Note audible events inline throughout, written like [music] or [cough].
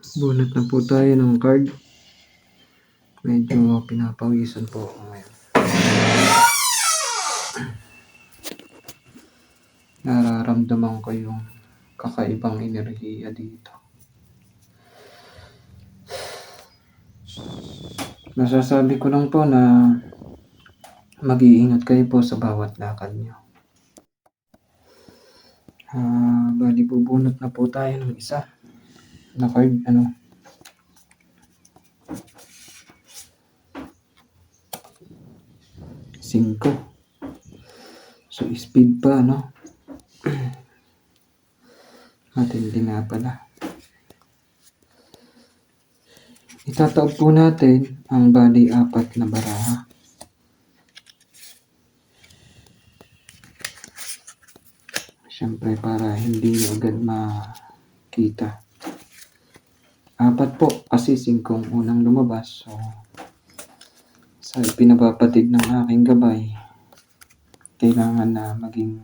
Bunot na po tayo ng card. Medyo pinapawisan po ako ngayon. [clears throat] Nararamdaman ko yung kakaibang enerhiya dito. Nasasabi ko lang po na mag-iingat kayo po sa bawat lakad nyo. Ah, bali bubunot na po tayo ng isa na card, ano. Cinco. So, speed pa, no? [clears throat] Matindi nga pala. Itataob po natin ang bali apat na baraha. Siyempre para hindi agad makita. Apat po kasi singkong unang lumabas. So, sa pinapapatid ng aking gabay, kailangan na maging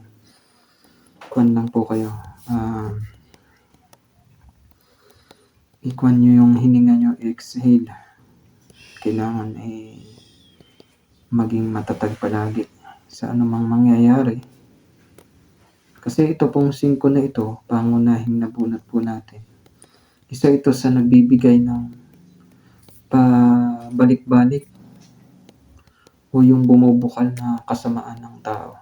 kwan lang po kayo. Ah, ikwan nyo yung hininga nyo, exhale. Kailangan eh maging matatag palagi sa anumang mangyayari. Kasi ito pong singko na ito, pangunahing nabunot po natin. Isa ito sa nagbibigay ng pabalik-balik o yung bumubukal na kasamaan ng tao.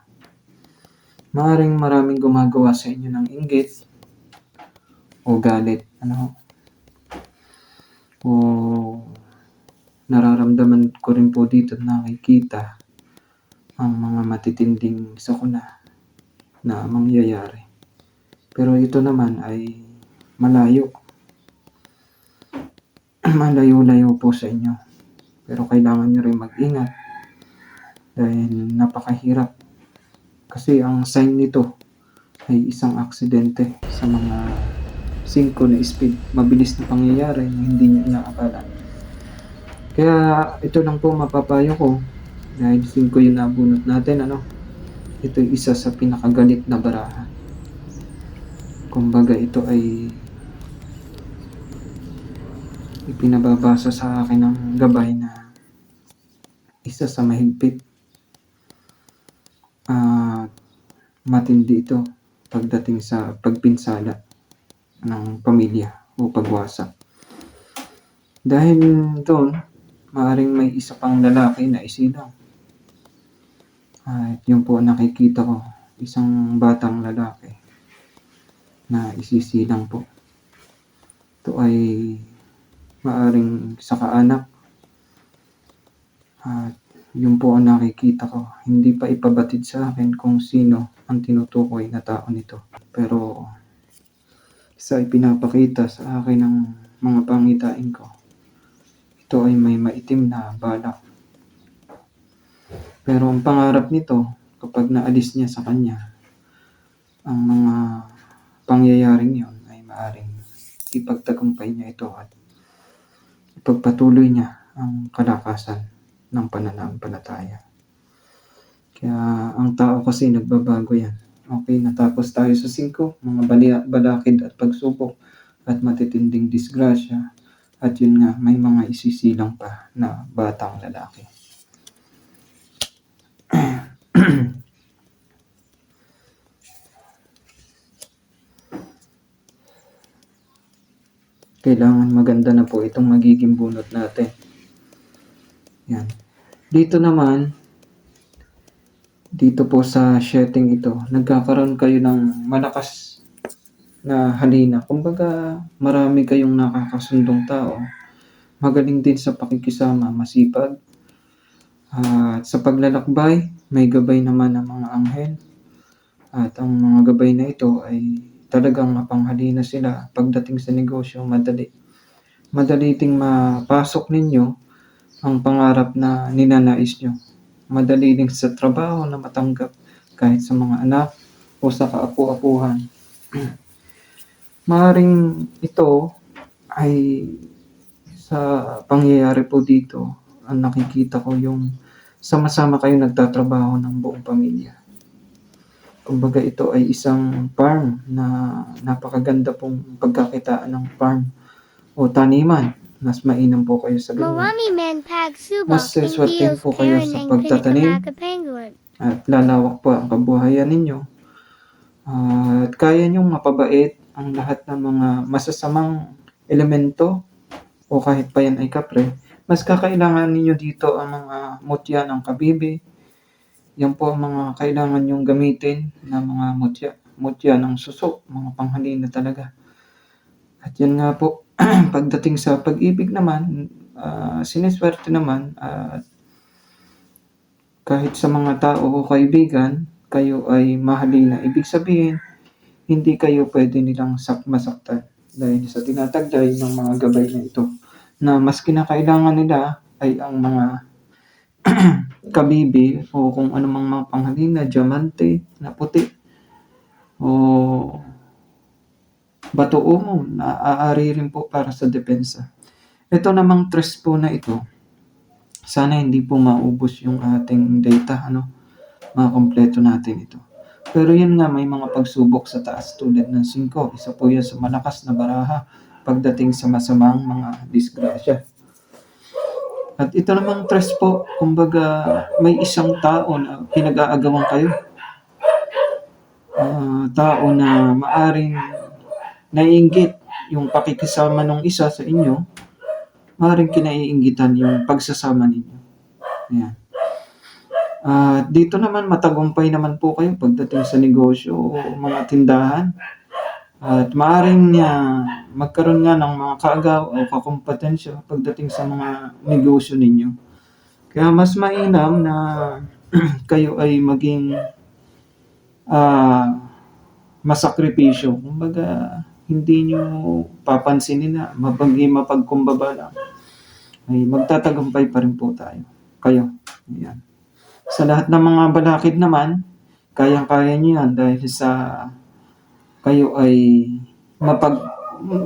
Maaring maraming gumagawa sa inyo ng inggit o galit, ano, o nararamdaman ko rin po dito na nakikita ang mga matitinding sakuna na mangyayari. Pero ito naman ay malayo. Malayo-layo po sa inyo. Pero kailangan nyo rin mag-ingat dahil napakahirap. Kasi ang sign nito ay isang aksidente sa mga 5 na speed. Mabilis na pangyayari na hindi nyo inaakala. Kaya ito lang po mapapayo ko dahil 5 yung nabunot natin. Ano? Ito isa sa pinakagalit na baraha. Kumbaga ito ay ipinababasa sa akin ng gabay na isa sa mahigpit at matindi ito pagdating sa pagpinsala ng pamilya o pagwasak. Dahil doon, maaring may isa pang lalaki na isilang. At yun po nakikita ko, isang batang lalaki na isisilang po. Ito ay maaring sa kaanak. At yun po ang nakikita ko. Hindi pa ipabatid sa akin kung sino ang tinutukoy na tao nito. Pero sa ipinapakita sa akin ng mga pangitain ko, ito ay may maitim na balak. Pero ang pangarap nito, kapag naalis niya sa kanya, ang mga pangyayaring yon ay maaring ipagtagumpay niya ito at ipagpatuloy niya ang kalakasan ng pananampalataya. Kaya ang tao kasi nagbabago yan. Okay, natapos tayo sa 5, mga balakid at pagsubok at matitinding disgrasya. At yun nga, may mga isisilang pa na batang lalaki. [clears throat] Kailangan maganda na po itong magiging bunot natin. Yan. Dito naman, dito po sa setting ito, nagkakaroon kayo ng malakas na halina. Kumbaga, marami kayong nakakasundong tao. Magaling din sa pakikisama, masipag. At sa paglalakbay, may gabay naman ng mga anghel. At ang mga gabay na ito ay talagang mapanghalina sila pagdating sa negosyo, madali. Madali ting mapasok ninyo ang pangarap na ninanais nyo. Madali din sa trabaho na matanggap kahit sa mga anak o sa kaapu-apuhan. [clears throat] Maaring ito ay sa pangyayari po dito, ang nakikita ko yung sama-sama kayo nagtatrabaho ng buong pamilya. Kumbaga ito ay isang farm na napakaganda pong pagkakitaan ng farm o taniman. Mas mainam po kayo sa pagsubok Mas seswertein Indios po kayo sa pagtatanim. At lalawak po ang kabuhayan ninyo. At kaya nyong mapabait ang lahat ng mga masasamang elemento o kahit pa yan ay kapre. Mas kakailangan ninyo dito ang mga mutya ng kabibi. Yan po ang mga kailangan nyong gamitin na mga mutya. Mutya ng suso, mga panghalina talaga. At yan nga po, [clears throat] pagdating sa pag-ibig naman, ah, siniswerte naman at kahit sa mga tao o kaibigan, kayo ay mahalina. Ibig sabihin, hindi kayo pwede nilang sak masaktan dahil sa tinataglay ng mga gabay na ito na mas kinakailangan nila ay ang mga [clears throat] kabibi o kung anumang mga panghalina, diamante na puti o bato umo na aari rin po para sa depensa. Ito namang tres po na ito, sana hindi po maubos yung ating data, ano, makompleto natin ito. Pero yun nga, may mga pagsubok sa taas tulad ng 5. Isa po yan sa malakas na baraha pagdating sa masamang mga disgrasya. At ito namang tres po, kumbaga may isang tao na pinag-aagawan kayo. Ah, tao na maaring naiinggit yung pakikisama ng isa sa inyo, maaring kinaiinggitan yung pagsasama ninyo. Ayan. At dito naman matagumpay naman po kayo pagdating sa negosyo o mga tindahan. At maaaring uh, magkaroon nga ng mga kaagaw o kakompetensya pagdating sa mga negosyo ninyo. Kaya mas mainam na [clears throat] kayo ay maging ah masakripisyo. Kumbaga, hindi nyo papansinin na mapag mapagkumbaba lang. Ay magtatagumpay pa rin po tayo. Kayo. Ayan. Sa lahat ng mga balakid naman, kayang-kaya nyo yan dahil sa kayo ay mapag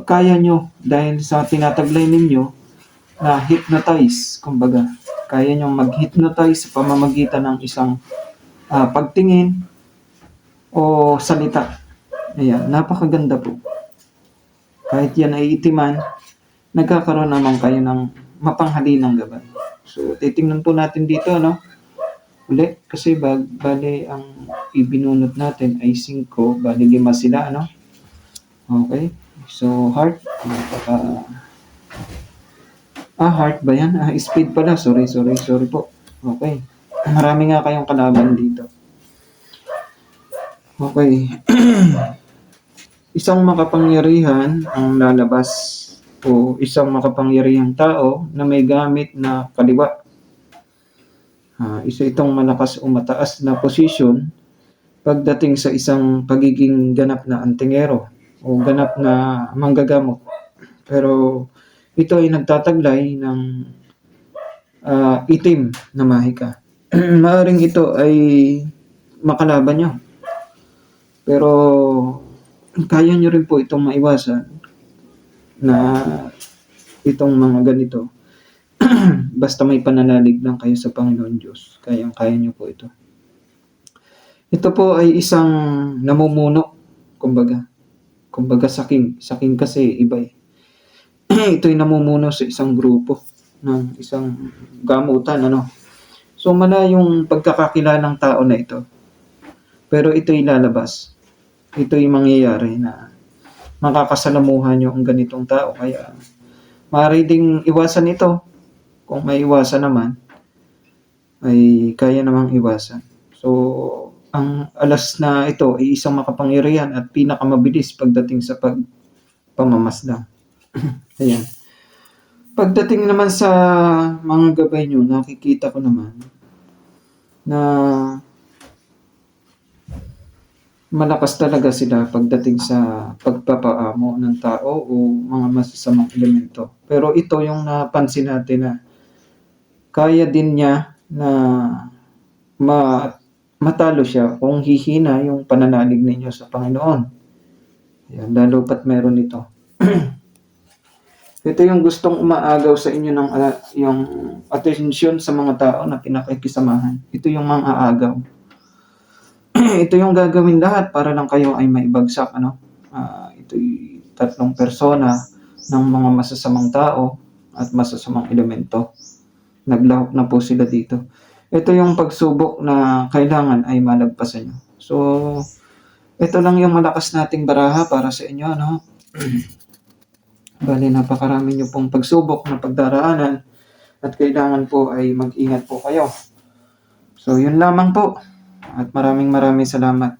kaya nyo dahil sa tinataglay ninyo na hypnotize, kumbaga. Kaya nyo mag-hypnotize sa pamamagitan ng isang ah, pagtingin o salita. Ayan, napakaganda po. Kahit yan ay itiman, nagkakaroon naman kayo ng mapanghalinang gabay. So, titingnan po natin dito, no? Uli, kasi bag, bali ang ibinunot natin ay 5, bali 5 sila, ano? Okay. So, heart. Napaka... Ah, heart ba yan? Ah, speed pala. Sorry, sorry, sorry po. Okay. Marami nga kayong kalaban dito. Okay. [clears throat] isang makapangyarihan ang lalabas o isang makapangyarihang tao na may gamit na kaliwa. Ah, isa itong malakas o mataas na posisyon pagdating sa isang pagiging ganap na antingero o ganap na manggagamot. Pero ito ay nagtataglay ng ah, itim na mahika. [clears throat] Maaring ito ay makalaban nyo. Pero kaya nyo rin po itong maiwasan na itong mga ganito. [clears throat] Basta may pananalig lang kayo sa Panginoon Diyos. Kayang-kaya nyo po ito. Ito po ay isang namumuno, kumbaga. Kumbaga saking. Saking kasi iba eh. [clears throat] ito namumuno sa isang grupo ng isang gamutan, ano. So mala yung pagkakakilanang tao na ito. Pero ito ay lalabas. Ito ay mangyayari na makakasalamuhan nyo ang ganitong tao. Kaya maaari ding iwasan ito. Kung may iwasan naman, ay kaya namang iwasan. So, ang alas na ito ay isang makapangyarihan at pinakamabilis pagdating sa pagpamamasdan. [clears throat] Ayan. Pagdating naman sa mga gabay nyo, nakikita ko naman na malakas talaga sila pagdating sa pagpapaamo ng tao o mga masasamang elemento. Pero ito yung napansin natin na kaya din niya na ma matalo siya kung hihina yung pananalig ninyo sa Panginoon. Yan, lalo pat meron ito. [clears throat] ito yung gustong umaagaw sa inyo ng ah, yung atensyon sa mga tao na pinakikisamahan. Ito yung mga aagaw. [clears throat] ito yung gagawin lahat para lang kayo ay maibagsak ano. Ah, ito tatlong persona ng mga masasamang tao at masasamang elemento. Naglahok na po sila dito. Ito yung pagsubok na kailangan ay malagpasan nyo. So, ito lang yung malakas nating baraha para sa inyo, [clears throat] no? Bali, napakarami nyo pong pagsubok na pagdaraanan at kailangan po ay mag-ingat po kayo. So, yun lamang po. At maraming maraming salamat.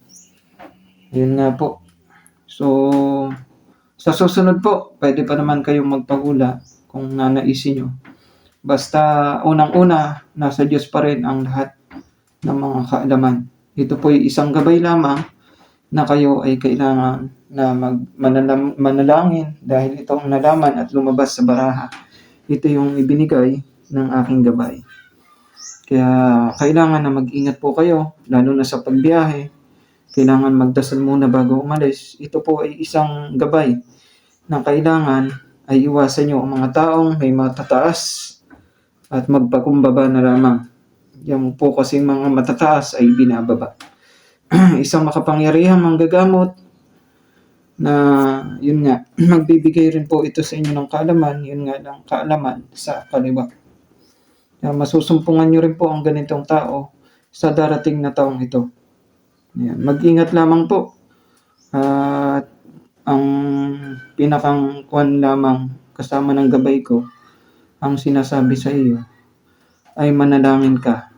Yun nga po. So, sa susunod po, pwede pa naman kayong magpahula kung nanaisin nyo. Basta unang-una, nasa Diyos pa rin ang lahat ng mga kaalaman. Ito po ay isang gabay lamang na kayo ay kailangan na mag manalam, manalangin dahil ito ang nalaman at lumabas sa baraha. Ito yung ibinigay ng aking gabay. Kaya kailangan na mag-ingat po kayo, lalo na sa pagbiyahe. Kailangan magdasal muna bago umalis. Ito po ay isang gabay na kailangan ay iwasan nyo ang mga taong may matataas at magpakumbaba na lamang. Yan po kasing mga matataas ay binababa. [clears throat] isang makapangyarihan manggagamot na yun nga, [clears throat] magbibigay rin po ito sa inyo ng kaalaman, yun nga lang kaalaman sa kaliwa. Kaya masusumpungan nyo rin po ang ganitong tao sa darating na taong ito. Ayan. Mag-ingat lamang po. At ang pinakang kwan lamang kasama ng gabay ko, ang sinasabi sa iyo ay manalangin ka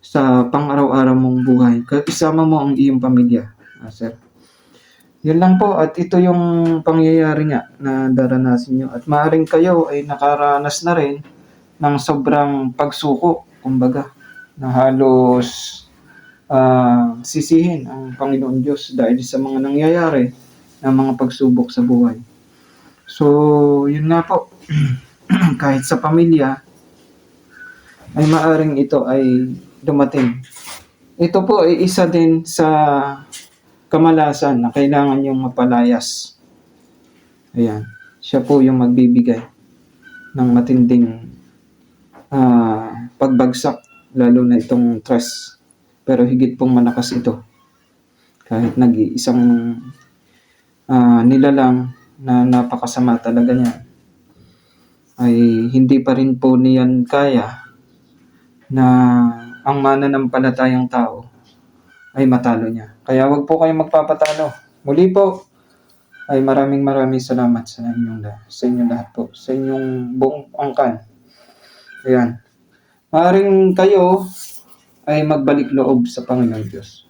sa pang-araw-araw mong buhay. Isama mo ang iyong pamilya, ah, sir. Yun lang po at ito yung pangyayari nga na daranasin nyo. At maaaring kayo ay nakaranas na rin ng sobrang pagsuko, kumbaga, na halos ah, sisihin ang Panginoon Diyos dahil sa mga nangyayari na mga pagsubok sa buhay. So, yun nga po, [clears throat] kahit sa pamilya, ay maaring ito ay dumating. Ito po ay isa din sa kamalasan na kailangan yung mapalayas. Ayan. Siya po yung magbibigay ng matinding ah, pagbagsak, lalo na itong trust. Pero higit pong malakas ito. Kahit nag-iisang ah, nilalang na napakasama talaga niya, ay hindi pa rin po niyan kaya na ang mananampalatayang tao ay matalo niya. Kaya wag po kayong magpapatalo. Muli po, ay maraming maraming salamat sa inyong lahat, sa inyong lahat po, sa inyong buong angkan. Ayan. Maaring kayo ay magbalik loob sa Panginoon Diyos.